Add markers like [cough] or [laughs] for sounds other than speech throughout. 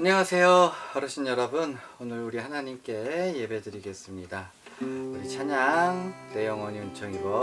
안녕하세요 어르신 여러분. 오늘 우리 하나님께 예배 드리겠습니다. 우리 찬양 내 영혼이 은총 입어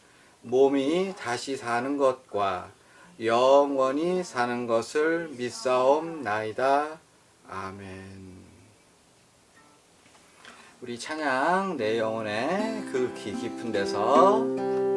몸이 다시 사는 것과 영원히 사는 것을 믿사옵나이다. 아멘. 우리 찬양 내 영혼의 그기 깊은 데서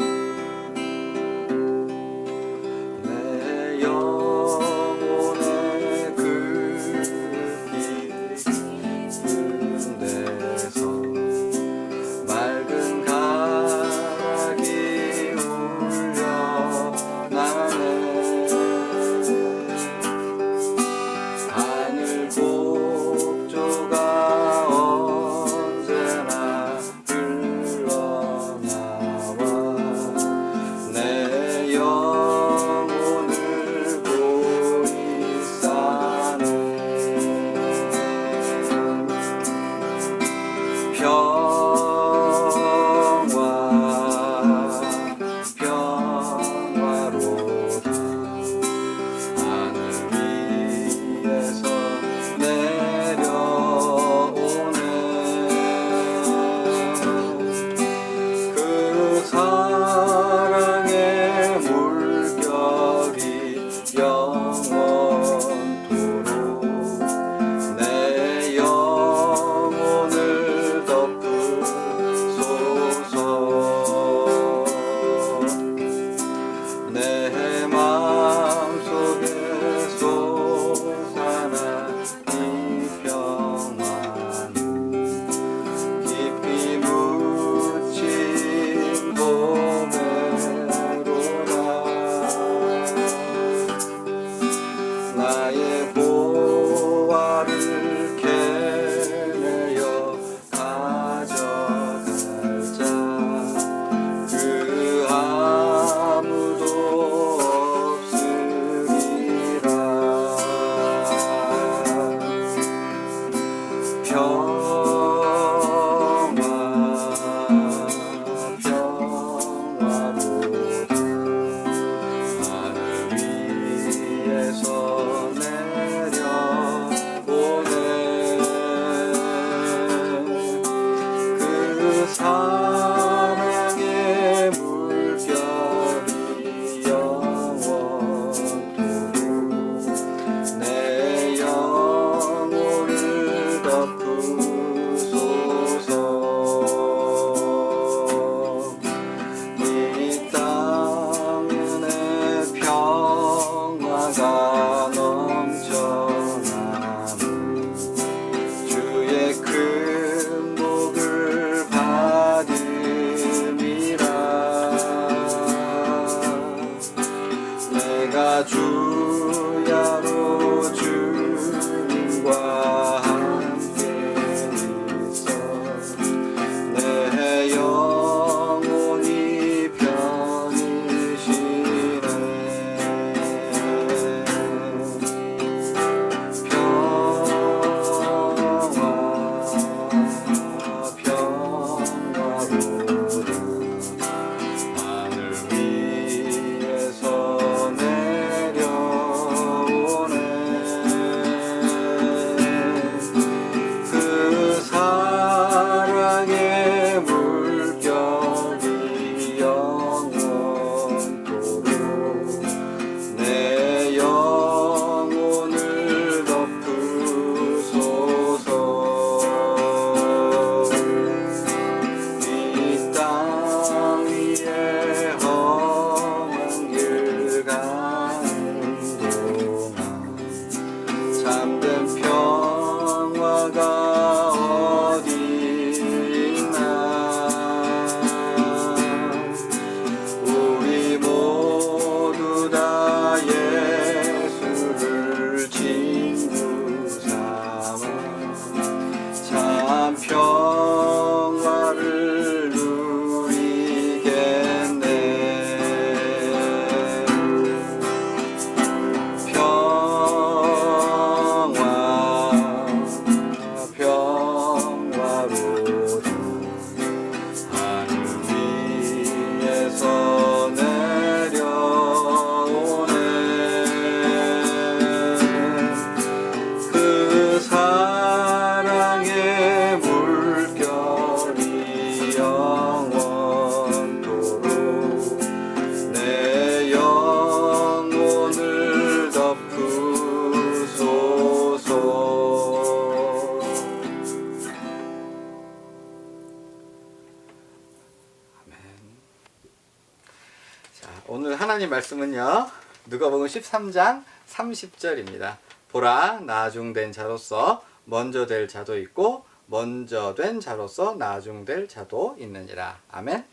13장 30절입니다. 보라 나중된 자로서 먼저 될 자도 있고 먼저 된 자로서 나중될 자도 있느니라. 아멘.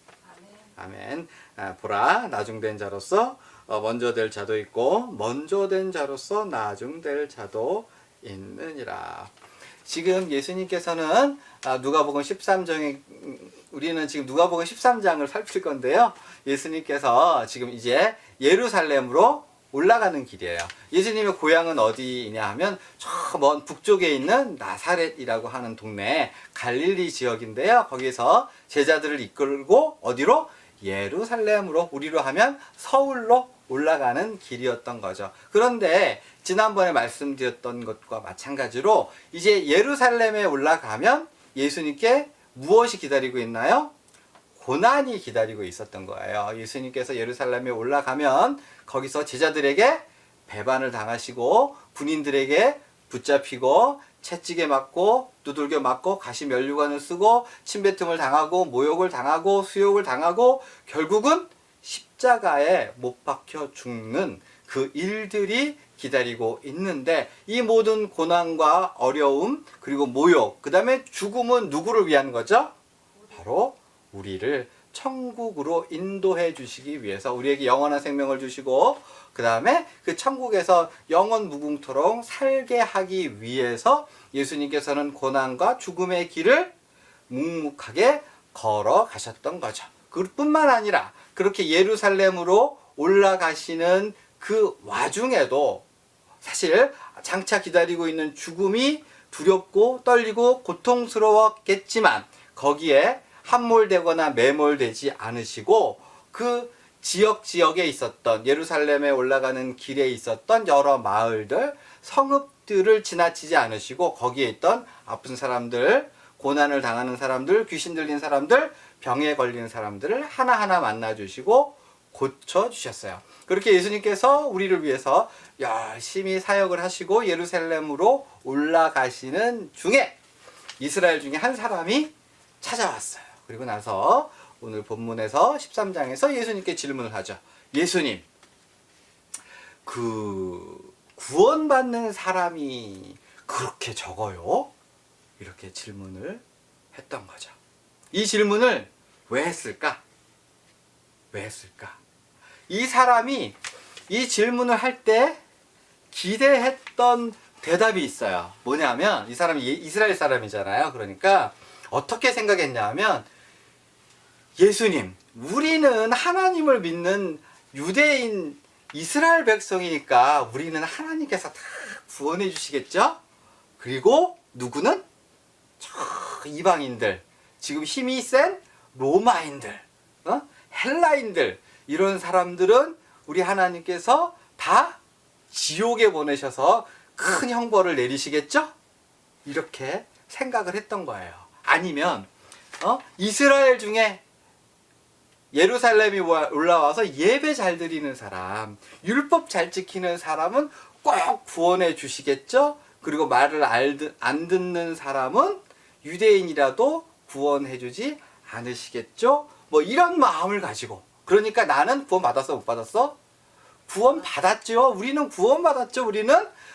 아멘. 아, 보라 나중된 자로서 어, 먼저 될 자도 있고 먼저 된 자로서 나중될 자도 있느니라. 지금 예수님께서는 아, 누가복음 13장에 우리는 지금 누가복음 13장을 [laughs] 살필 건데요. 예수님께서 지금 이제 예루살렘으로 올라가는 길이에요. 예수님의 고향은 어디냐 하면 저 먼 북쪽에 있는 나사렛이라고 하는 동네 갈릴리 지역인데요. 거기서 제자들을 이끌고 어디로 예루살렘으로 우리로 하면 서울로 올라가는 길이었던 거죠. 그런데 지난번에 말씀드렸던 것과 마찬가지로 이제 예루살렘에 올라가면 예수님께 무엇이 기다리고 있나요? 고난이 기다리고 있었던 거예요. 예수님께서 예루살렘에 올라가면 거기서 제자들에게 배반을 당하시고 군인들에게 붙잡히고 채찍에 맞고 두들겨 맞고 가시 면류관을 쓰고 침뱉음을 당하고 모욕을 당하고 수욕을 당하고 결국은 십자가에 못 박혀 죽는 그 일들이 기다리고 있는데 이 모든 고난과 어려움 그리고 모욕 그 다음에 죽음은 누구를 위한 거죠? 바로 우리를 천국으로 인도해 주시기 위해서 우리에게 영원한 생명을 주시고 그 다음에 그 천국에서 영원 무궁토록 살게 하기 위해서 예수님께서는 고난과 죽음의 길을 묵묵하게 걸어 가셨던 거죠. 그뿐만 아니라 그렇게 예루살렘으로 올라가시는 그 와중에도 사실 장차 기다리고 있는 죽음이 두렵고 떨리고 고통스러웠겠지만 거기에 함몰되거나 매몰되지 않으시고 그 지역 지역에 있었던 예루살렘에 올라가는 길에 있었던 여러 마을들 성읍들을 지나치지 않으시고 거기에 있던 아픈 사람들 고난을 당하는 사람들 귀신 들린 사람들 병에 걸린 사람들을 하나하나 만나 주시고 고쳐 주셨어요. 그렇게 예수님께서 우리를 위해서 열심히 사역을 하시고 예루살렘으로 올라가시는 중에 이스라엘 중에 한 사람이 찾아왔어요. 그리고 나서 오늘 본문에서 13장에서 예수님께 질문을 하죠. 예수님, 그 구원받는 사람이 그렇게 적어요? 이렇게 질문을 했던 거죠. 이 질문을 왜 했을까? 왜 했을까? 이 사람이 이 질문을 할 때 기대했던 대답이 있어요. 뭐냐면 이 사람이 예- 이스라엘 사람이잖아요. 그러니까 어떻게 생각했냐면 예수님, 우리는 하나님을 믿는 유대인 이스라엘 백성이니까 우리는 하나님께서 다 구원해 주시겠죠? 그리고 누구는 저 이방인들, 지금 힘이 센 로마인들, 어? 헬라인들 이런 사람들은 우리 하나님께서 다 지옥에 보내셔서 큰 형벌을 내리시겠죠? 이렇게 생각을 했던 거예요. 아니면 어? 이스라엘 중에 예루살렘이 와- 올라와서 예배 잘 드리는 사람, 율법 잘 지키는 사람은 꼭 구원해 주시겠죠? 그리고 말을 안 듣는 사람은 유대인이라도 구원해 주지 않으시겠죠? 뭐 이런 마음을 가지고 그러니까 나는 구원 받았어 못 받았어? 구원 받았죠. 우리는 구원 받았죠. 우리는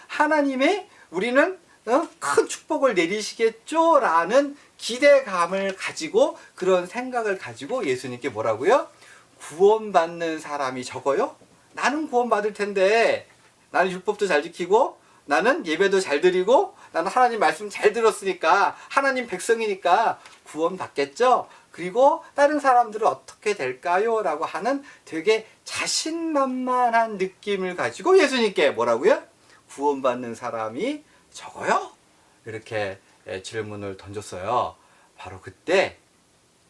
하나님의 우리는 어? 큰 축복을 내리시겠죠 라는 기대감을 가지고 그런 생각을 가지고 예수님께 뭐라고요? 구원받는 사람이 적어요? 나는 구원받을 텐데 나는 율법도 잘 지키고 나는 예배도 잘 드리고 나는 하나님 말씀 잘 들었으니까 하나님 백성이니까 구원받겠죠? 그리고 다른 사람들은 어떻게 될까요? 라고 하는 되게 자신만만한 느낌을 가지고 예수님께 뭐라고요? 구원받는 사람이 적어요? 이렇게 예, 질문을 던졌어요. 바로 그때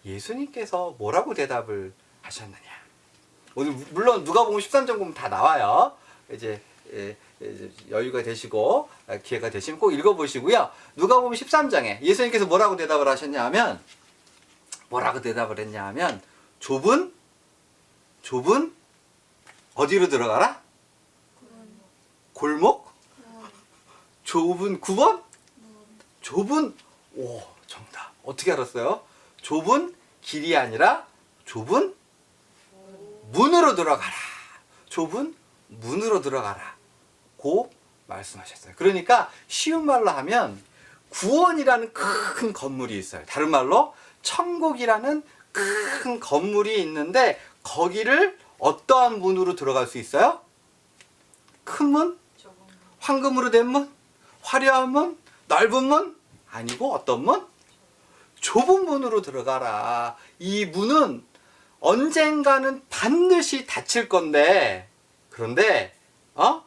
예수님께서 뭐라고 대답을 하셨느냐? 오늘 무- 물론 누가 보면 13장 보면 다 나와요. 이제, 예, 이제 여유가 되시고 아, 기회가 되시면 꼭 읽어보시고요. 누가 보면 13장에 예수님께서 뭐라고 대답을 하셨냐면 뭐라고 대답을 했냐면 좁은 좁은 어디로 들어가라? 골목? 좁은 구원? 좁은 오 정답 어떻게 알았어요? 좁은 길이 아니라 좁은 문으로 들어가라 좁은 문으로 들어가라 고 말씀하셨어요 그러니까 쉬운 말로 하면 구원이라는 큰 건물이 있어요 다른 말로 천국이라는 큰 건물이 있는데 거기를 어떠한 문으로 들어갈 수 있어요? 큰 문? 황금으로 된 문? 화려한 문? 넓은 문? 아니고 어떤 문? 좁은 문으로 들어가라. 이 문은 언젠가는 반드시 닫힐 건데, 그런데, 어?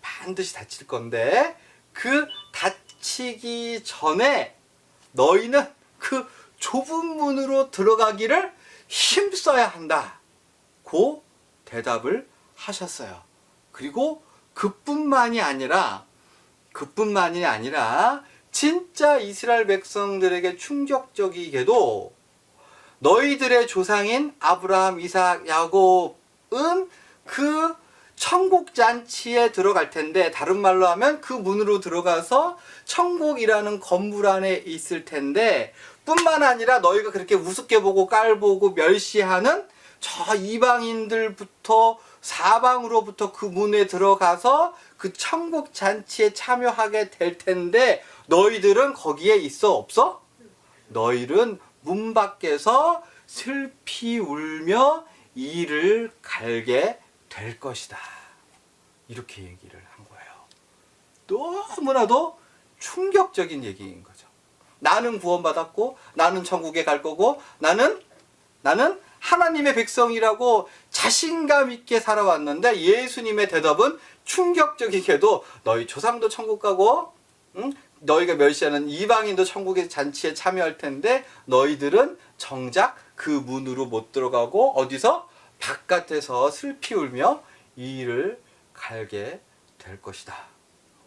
반드시 닫힐 건데, 그 닫히기 전에 너희는 그 좁은 문으로 들어가기를 힘써야 한다. 고 대답을 하셨어요. 그리고 그뿐만이 아니라 그뿐만이 아니라 진짜 이스라엘 백성들에게 충격적이게도 너희들의 조상인 아브라함, 이삭, 야곱은 그 천국 잔치에 들어갈 텐데 다른 말로 하면 그 문으로 들어가서 천국이라는 건물 안에 있을 텐데 뿐만 아니라 너희가 그렇게 우습게 보고 깔보고 멸시하는 저 이방인들부터 사방으로부터 그 문에 들어가서 그 천국 잔치에 참여하게 될 텐데 너희들은 거기에 있어 없어? 너희는 문 밖에서 슬피 울며 이를 갈게 될 것이다. 이렇게 얘기를 한 거예요. 너무나도 충격적인 얘기인 거죠. 나는 구원받았고 나는 천국에 갈 거고 나는 나는 하나님의 백성이라고 자신감 있게 살아왔는데 예수님의 대답은 충격적이게도 너희 조상도 천국 가고 응? 너희가 멸시하는 이방인도 천국의 잔치에 참여할 텐데 너희들은 정작 그 문으로 못 들어가고 어디서 바깥에서 슬피 울며 이 일을 갈게 될 것이다.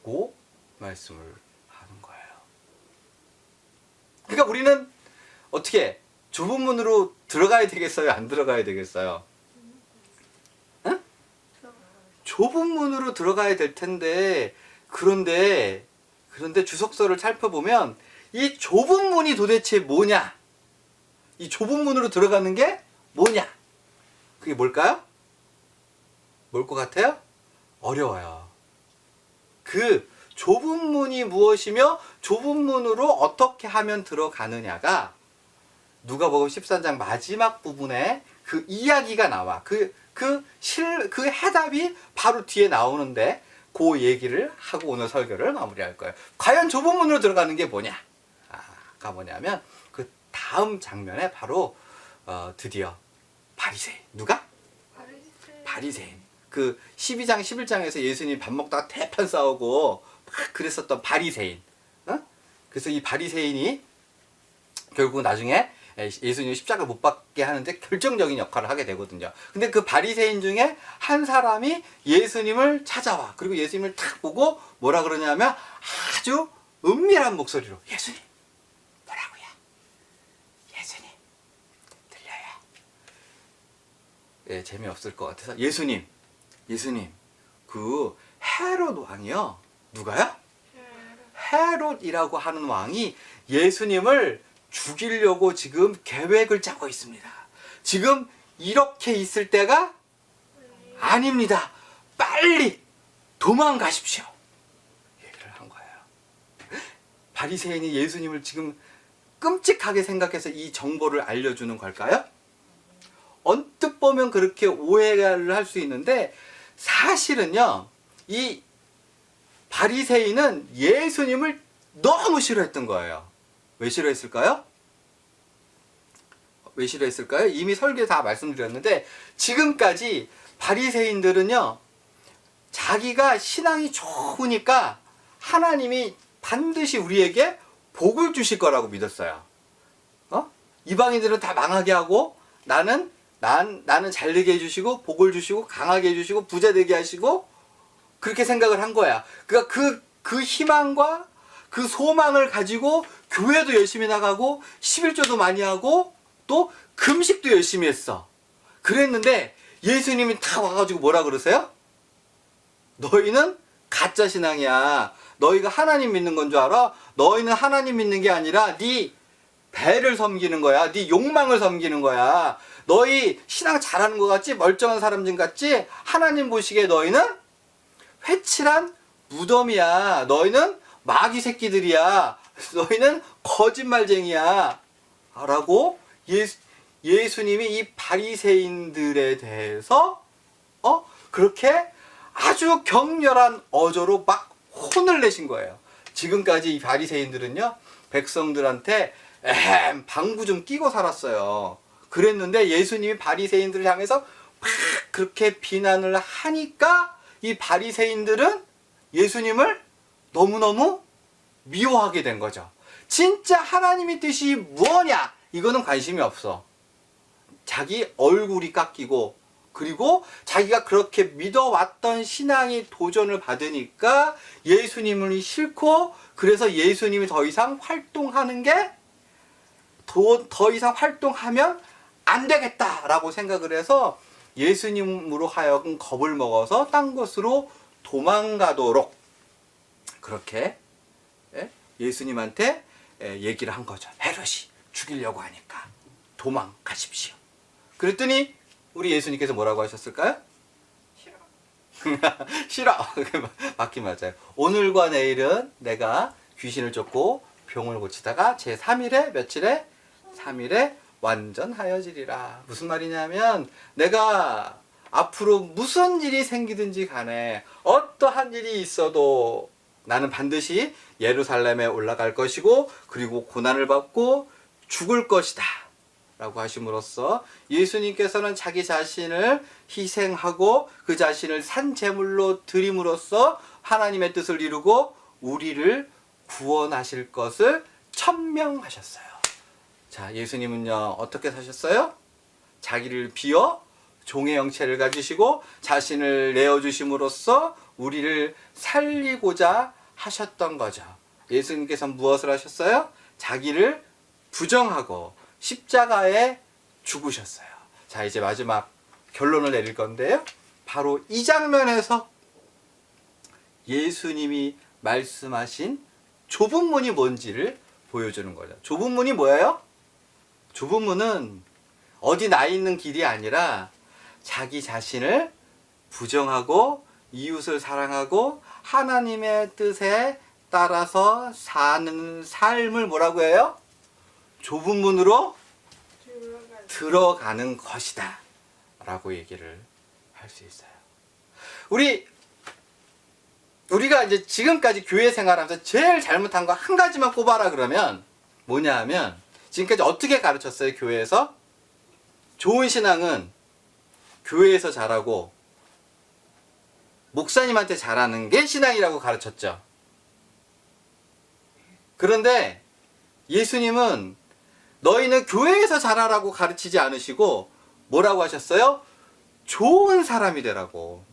고 말씀을 하는 거예요. 그러니까 우리는 어떻게 좁은 문으로 들어가야 되겠어요? 안 들어가야 되겠어요? 응? 좁은 문으로 들어가야 될 텐데 그런데 그런데 주석서를 살펴보면 이 좁은 문이 도대체 뭐냐? 이 좁은 문으로 들어가는 게 뭐냐? 그게 뭘까요? 뭘 것 같아요? 어려워요. 그 좁은 문이 무엇이며 좁은 문으로 어떻게 하면 들어가느냐가 누가복음 13장 마지막 부분에 그 이야기가 나와. 그, 그 실, 그 해답이 바로 뒤에 나오는데 그 얘기를 하고 오늘 설교를 마무리할 거예요. 과연 좁은 문으로 들어가는 게 뭐냐? 아,가 뭐냐면 그 다음 장면에 바로 어, 드디어 바리새인 누가? 바리새인. 그 12장 11장에서 예수님이 밥 먹다가 대판 싸우고 막 그랬었던 바리새인. 어? 그래서 이 바리새인이 결국 나중에 예수님 십자가 못 받게 하는데 결정적인 역할을 하게 되거든요. 근데 그 바리새인 중에 한 사람이 예수님을 찾아와. 그리고 예수님을 탁 보고 뭐라 그러냐면 아주 은밀한 목소리로 예수님 뭐라고요? 예수님 들려요? 예, 재미없을 것 같아서 예수님 예수님 그 헤롯 왕이요 누가요? 헤롯이라고 하는 왕이 예수님을 죽이려고 지금 계획을 짜고 있습니다. 지금 이렇게 있을 때가 아닙니다. 빨리 도망가십시오. 얘기를 한 거예요. 바리새인이 예수님을 지금 끔찍하게 생각해서 이 정보를 알려주는 걸까요? 언뜻 보면 그렇게 오해를 할 수 있는데 사실은요. 이 바리새인은 예수님을 너무 싫어했던 거예요. 왜 싫어했을까요? 왜 싫어했을까요? 이미 설교에 다 말씀드렸는데 지금까지 바리새인들은요. 자기가 신앙이 좋으니까 하나님이 반드시 우리에게 복을 주실 거라고 믿었어요. 어? 이방인들은 다 망하게 하고 나는 난 나는 잘 되게 해 주시고 복을 주시고 강하게 해 주시고 부자 되게 하시고 그렇게 생각을 한 거야. 그러니까 그, 그 희망과 그 소망을 가지고 교회도 열심히 나가고 11조도 많이 하고 또 금식도 열심히 했어. 그랬는데 예수님이 다 와가지고 뭐라 그러세요? 너희는 가짜 신앙이야. 너희가 하나님 믿는 건 줄 알아? 너희는 하나님 믿는 게 아니라 네 배를 섬기는 거야. 네 욕망을 섬기는 거야. 너희 신앙 잘하는 것 같지? 멀쩡한 사람 좀 같지? 하나님 보시기에 너희는 회칠한 무덤이야. 너희는 마귀 새끼들이야. 너희는 거짓말쟁이야. 라고 예수, 예수님이 이 바리새인들에 대해서 어 그렇게 아주 격렬한 어조로 막 혼을 내신 거예요. 지금까지 이 바리새인들은요 백성들한테 에헴 방구 좀 끼고 살았어요. 그랬는데 예수님이 바리새인들을 향해서 막 그렇게 비난을 하니까 이 바리새인들은 예수님을 너무너무 미워하게 된 거죠. 진짜 하나님의 뜻이 뭐냐? 이거는 관심이 없어. 자기 얼굴이 깎이고 그리고 자기가 그렇게 믿어왔던 신앙이 도전을 받으니까 예수님을 싫고 그래서 예수님이 더 이상 활동하는 게더 이상 활동하면 안 되겠다라고 생각을 해서 예수님으로 하여금 겁을 먹어서 딴 곳으로 도망가도록 그렇게 예? 예수님한테 예, 얘기를 한 거죠. 헤롯이 죽이려고 하니까 도망가십시오. 그랬더니 우리 예수님께서 뭐라고 하셨을까요? 싫어. [laughs] 맞긴 [laughs] 맞아요. 오늘과 내일은 내가 귀신을 쫓고 병을 고치다가 제 3일에 며칠에 3일에 완전하여지리라. 무슨 말이냐면 내가 앞으로 무슨 일이 생기든지 간에 어떠한 일이 있어도 나는 반드시 예루살렘에 올라갈 것이고 그리고 고난을 받고 죽을 것이다. 라고 하심으로써 예수님께서는 자기 자신을 희생하고 그 자신을 산 제물로 드림으로써 하나님의 뜻을 이루고 우리를 구원하실 것을 천명하셨어요. 자, 예수님은요, 어떻게 사셨어요? 자기를 비워 종의 형체를 가지시고 자신을 내어주심으로써 우리를 살리고자 하셨던 거죠. 예수님께서 무엇을 하셨어요? 자기를 부정하고 십자가에 죽으셨어요. 자, 이제 마지막 결론을 내릴 건데요. 바로 이 장면에서 예수님이 말씀하신 좁은 문이 뭔지를 보여주는 거죠. 좁은 문이 뭐예요? 좁은 문은 어디 나 있는 길이 아니라 자기 자신을 부정하고 이웃을 사랑하고 하나님의 뜻에 따라서 사는 삶을 뭐라고 해요? 좁은 문으로 들어가는 것이다. 라고 얘기를 할 수 있어요. 우리, 우리가 이제 지금까지 교회 생활하면서 제일 잘못한 거 한 가지만 꼽아라 그러면 뭐냐 하면 지금까지 어떻게 가르쳤어요, 교회에서? 좋은 신앙은 교회에서 잘하고 목사님한테 잘하는 게 신앙이라고 가르쳤죠. 그런데 예수님은 너희는 교회에서 잘하라고 가르치지 않으시고 뭐라고 하셨어요? 좋은 사람이 되라고.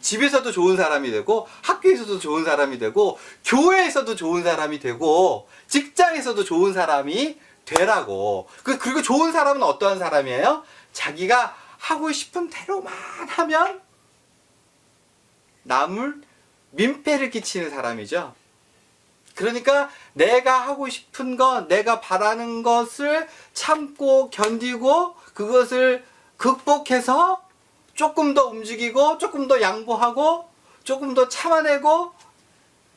집에서도 좋은 사람이 되고 학교에서도 좋은 사람이 되고 교회에서도 좋은 사람이 되고 직장에서도 좋은 사람이 되라고. 그- 그리고 좋은 사람은 어떠한 사람이에요? 자기가 하고 싶은 대로만 하면 남을 민폐를 끼치는 사람이죠. 그러니까 내가 하고 싶은 것, 내가 바라는 것을 참고 견디고 그것을 극복해서 조금 더 움직이고 조금 더 양보하고 조금 더 참아내고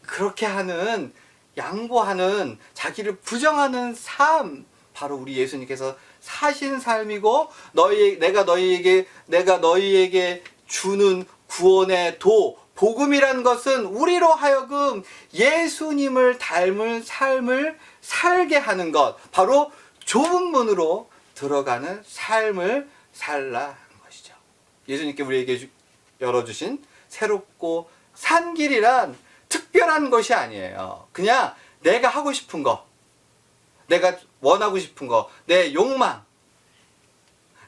그렇게 하는 양보하는 자기를 부정하는 삶 바로 우리 예수님께서 사신 삶이고 너희 내가 너희에게 내가 너희에게 주는 구원의 도 복음이란 것은 우리로 하여금 예수님을 닮은 삶을 살게 하는 것 바로 좁은 문으로 들어가는 삶을 살라 하는 것이죠. 예수님께 우리에게 주- 열어주신 새롭고 산 길이란 특별한 것이 아니에요. 그냥 내가 하고 싶은 거, 내가 원하고 싶은 거, 내 욕망,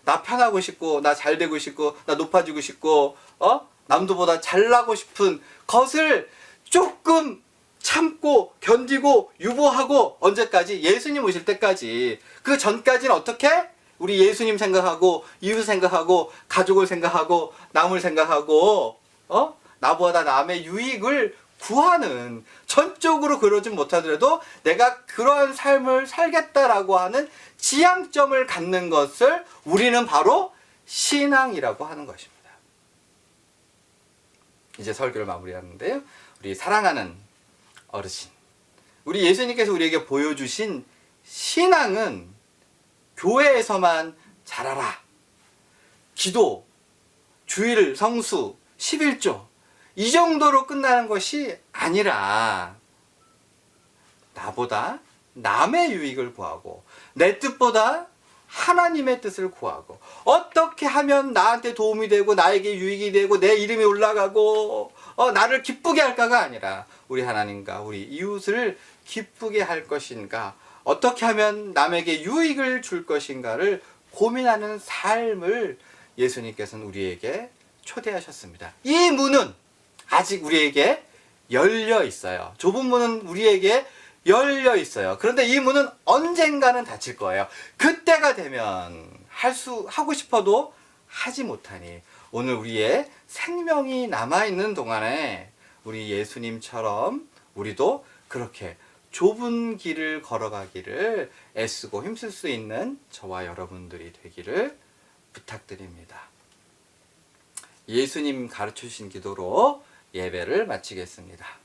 나 편하고 싶고, 나 잘 되고 싶고, 나 높아지고 싶고, 어? 남도보다 잘나고 싶은 것을 조금 참고 견디고 유보하고 언제까지? 예수님 오실 때까지. 그 전까지는 어떻게? 우리 예수님 생각하고 이웃 생각하고 가족을 생각하고 남을 생각하고 어? 나보다 남의 유익을 구하는 전적으로 그러진 못하더라도 내가 그러한 삶을 살겠다라고 하는 지향점을 갖는 것을 우리는 바로 신앙이라고 하는 것입니다. 이제 설교를 마무리하는데요. 우리 사랑하는 어르신. 우리 예수님께서 우리에게 보여주신 신앙은 교회에서만 잘하라. 기도, 주일, 성수, 11조. 이 정도로 끝나는 것이 아니라 나보다 남의 유익을 구하고 내 뜻보다 하나님의 뜻을 구하고 어떻게 하면 나한테 도움이 되고 나에게 유익이 되고 내 이름이 올라가고 어, 나를 기쁘게 할까가 아니라 우리 하나님과 우리 이웃을 기쁘게 할 것인가 어떻게 하면 남에게 유익을 줄 것인가를 고민하는 삶을 예수님께서는 우리에게 초대하셨습니다. 이 문은 아직 우리에게 열려 있어요. 좁은 문은 우리에게 열려 있어요. 그런데 이 문은 언젠가는 닫힐 거예요. 그때가 되면 할 수, 하고 싶어도 하지 못하니 오늘 우리의 생명이 남아있는 동안에 우리 예수님처럼 우리도 그렇게 좁은 길을 걸어가기를 애쓰고 힘쓸 수 있는 저와 여러분들이 되기를 부탁드립니다. 예수님 가르쳐 주신 기도로 예배를 마치겠습니다.